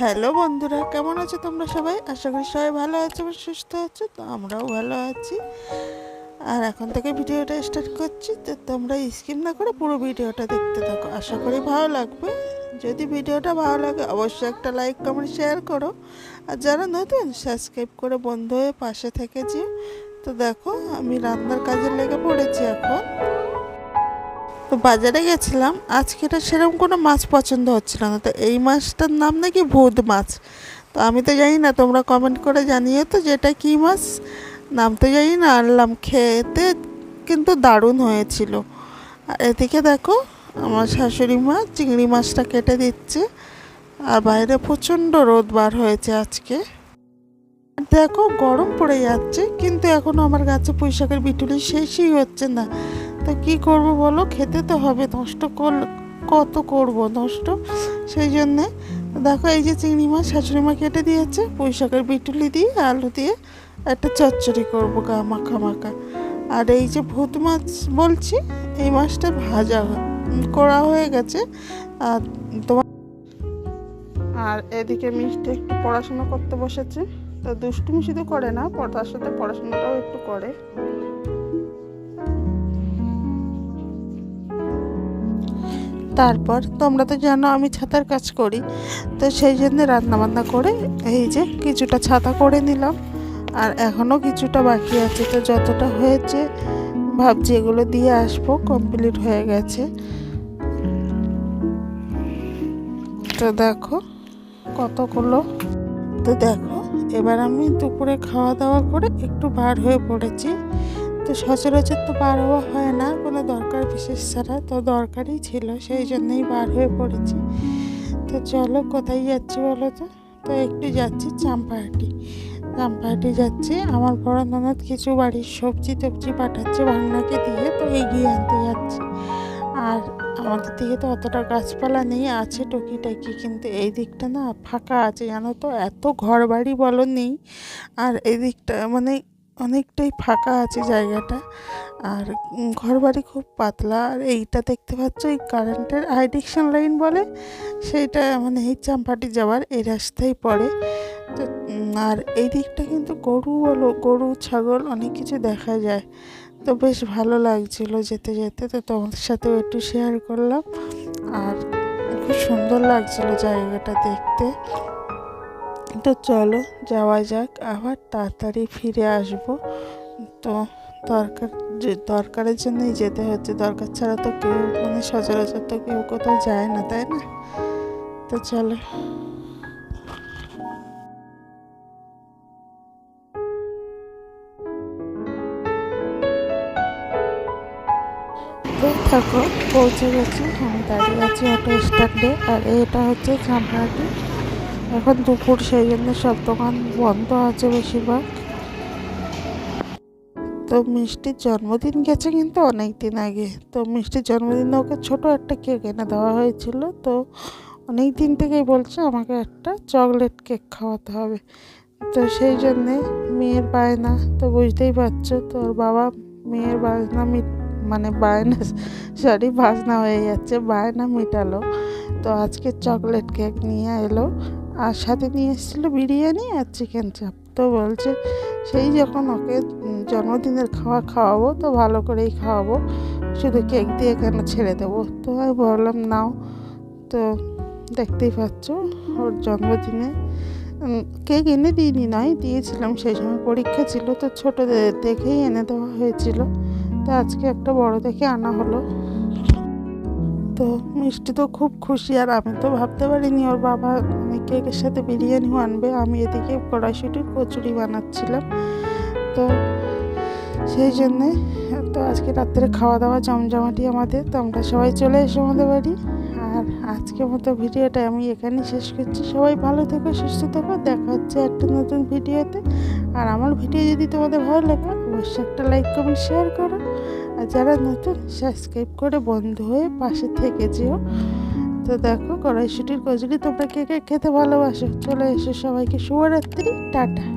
Hello বন্ধুরা, কেমন আছো তোমরা সবাই? আশা করি সবাই ভালো আছো এবং সুস্থ আছো, তো আমরাও ভালো আছি। আর এখন থেকে ভিডিওটা স্টার্ট করছি, তো তোমরা স্কিপ না করে পুরো ভিডিওটা দেখতে থাকো। আশা করি ভালো লাগবে। যদি ভিডিওটা ভালো লাগে, অবশ্যই একটা লাইক কমেন্ট শেয়ার করো। আর যারা নতুন সাবস্ক্রাইব করে বন্ধু হয়ে পাশে থেকেছি তো দেখো, আমি রান্নার কাজে লেগে পড়েছি এখন। তো বাজারে গেছিলাম, আজকে এটা সেরকম কোনো মাছ পছন্দ হচ্ছিল না। তো এই মাছটার নাম নাকি ভূত মাছ। তো আমি তো জানি না, তোমরা কমেন্ট করে জানিও তো যে এটা কী মাছ। নাম তো জানি না, আনলাম। খেতে কিন্তু দারুণ হয়েছিল। আর এদিকে দেখো, আমার শাশুড়ি মা চিংড়ি মাছটা কেটে দিচ্ছে। আর বাইরে প্রচণ্ড রোদ বার হয়েছে আজকে। দেখো, গরম পড়ে যাচ্ছে, কিন্তু এখনও আমার গাছে পুঁইশাকের বিটুলি শেষই হচ্ছে না। তো কি করব বলো? খেতে তো হবে। নষ্ট কত করব নষ্ট? সেই জন্যে দেখো এই যে চিংড়ি মাছ শাশুড়ি মা কেটে দিয়েছে। পুঁই শাকের বিটুলি দিয়ে, আলু দিয়ে একটা চচ্চড়ি করব গা মাখা মাখা। আর এই যে ভূত মাছ বলছি, এই মাছটা ভাজা করা হয়ে গেছে। আর তোমার আর এদিকে মিষ্টি একটু পড়াশোনা করতে বসেছে। তো দুষ্টুমি শুধু করে না তার সাথে পড়াশোনাটাও একটু করে। তারপর তোমরা তো জানো আমি ছাতার কাজ করি, তো সেই জন্য রান্নাবান্না করে এই যে কিছুটা ছাতা করে নিলাম। আর এখনও কিছুটা বাকি আছে, তো যতটা হয়েছে ভাবছি এগুলো দিয়ে আসব কমপ্লিট হয়ে গেছে। তো দেখো কতগুলো। তো দেখো, এবার আমি দুপুরে খাওয়া দাওয়া করে একটু বার হয়ে পড়েছি। তো সচরাচর তো বার হওয়া হয় না, কোনো দরকার বিশেষ ছাড়া। তো দরকারই ছিল, সেই জন্যই বার হয়ে পড়েছি। তো চলো, কোথায় যাচ্ছি বলো তো? তো একটু যাচ্ছি চাম্পাহাটি। চাম্পাহাটি যাচ্ছি, আমার বড় কিছু বাড়ির সবজি টবজি পাঠাচ্ছে ভাঙনাকে দিয়ে, তো এগিয়ে আনতে যাচ্ছি। আর আমাদের দিকে তো অতটা গাছপালা নেই, আছে টুকিটাকি, কিন্তু এই দিকটা না ফাঁকা আছে জানো তো, এত ঘর বাড়ি বলো নেই। আর এই দিকটা মানে অনেকটাই ফাঁকা আছে জায়গাটা। আর ঘরবাড়ি খুব পাতলা। আর এইটা দেখতে পাচ্ছ, এই কারেন্টের আইডিকশন লাইন বলে, সেইটা মানে এই চাম্পাটি যাওয়ার এই রাস্তায় পড়ে। তো আর এই দিকটা কিন্তু গরু বলো গরু, ছাগল অনেক কিছু দেখা যায়। তো বেশ ভালো লাগছিল যেতে যেতে। তো তোমাদের সাথেও একটু শেয়ার করলাম। আর খুব সুন্দর লাগছিল জায়গাটা দেখতে। তো চলো, যাওয়া যাক। আবার তাড়াতাড়ি ফিরে আসব। তো দরকার দরকারের জন্যই যেতে হচ্ছে। দরকার ছাড়া তো কেউ মানে সচরাচর তো কেউ কোথাও যায় না, তাই না? তো চলো। থাকো, পৌঁছে গেছি। আমি দাঁড়িয়ে আছি অটো স্ট্যান্ডে আর এটা হচ্ছে চামড়াটি এখন দুপুর, সেই জন্য সব দোকান বন্ধ আছে বেশিরভাগ। তো মিষ্টির জন্মদিন গেছে কিন্তু অনেক দিন আগে। তো মিষ্টির জন্মদিনে ওকে ছোট একটা কেক এনে দেওয়া হয়েছিল। তো অনেক দিন থেকেই বলছে আমাকে একটা চকলেট কেক খাওয়াতে হবে। তো সেই জন্যে মেয়ের বায়না, তো বুঝতেই পারছ তোর বাবা মেয়ের বাজনা মিট মানে বায়না সরি বাজনা হয়ে যাচ্ছে, বায়না মিটালো। তো আজকে চকলেট কেক নিয়ে এলো। আর সাথে নিয়ে এসেছিল বিরিয়ানি আর চিকেন চাপ তো বলছে, সেই যখন ওকে জন্মদিনের খাওয়া খাওয়াবো, তো ভালো করেই খাওয়াবো। শুধু কেক দিয়ে কেন ছেড়ে দেবো। তো আমি বললাম, নাও। তো দেখতেই পাচ্ছ, ওর জন্মদিনে কেক এনে দিইনি, নয়, দিয়েছিলাম। সেই সময় পরীক্ষা ছিল, তো ছোটো দেখেই এনে দেওয়া হয়েছিল। তো আজকে একটা বড় দেখে আনা হলো। তো মিষ্টি তো খুব খুশি, আর আমি তো ভাবতে পারিনি ওর বাবা কেকের সাথে বিরিয়ানি আনবে আমি এদিকে কড়াইশুটির কচুরি বানাচ্ছিলাম। তো সেই জন্যে তো আজকে রাত্রে খাওয়া দাওয়া জমজমাটি আমাদের। তো আমরা সবাই চলে এসো আমাদের বাড়ি। আর আজকের মতো ভিডিওটা আমি এখানেই শেষ করছি। সবাই ভালো থেকো, সুস্থ থেকো। দেখা হচ্ছে একটা নতুন ভিডিওতে। আর আমার ভিডিও যদি তোমাদের ভালো লাগে, অবশ্যই একটা লাইক কমেন্ট শেয়ার করো। আর যারা নতুন সাবস্ক্রাইব করে বন্ধ হয়ে পাশে থেকে যেও। তো দেখো, কড়াইশুটির কচুরি তোমরা কে কে খেতে ভালোবাসো? চলে এসো সবাইকে। শুভরাত্রি, টাটা।